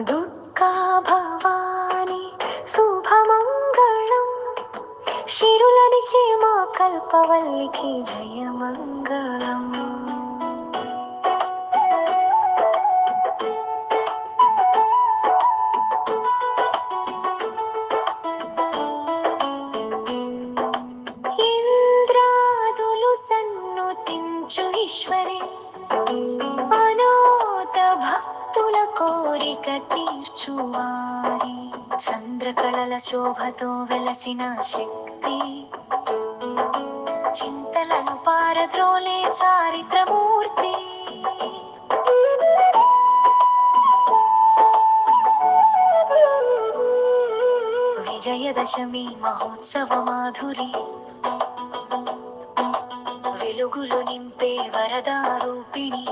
దుర్గా భవాని శుభమంగళం. శిరులనిచే మా కల్పవల్లికి జయమంగళం. ఇంద్రాదులు సన్నుతించు ఈశ్వరి. అనాథ భక్తుల కోరిక తీర్చువారి. చంద్రకళల శోభతో వెలసిన శక్తి. చింతలను పారద్రోలే చారిత్రమూర్తి. విజయదశమి మహోత్సవ మాధురి. వెలుగులు నింపే వరదారూపిణి.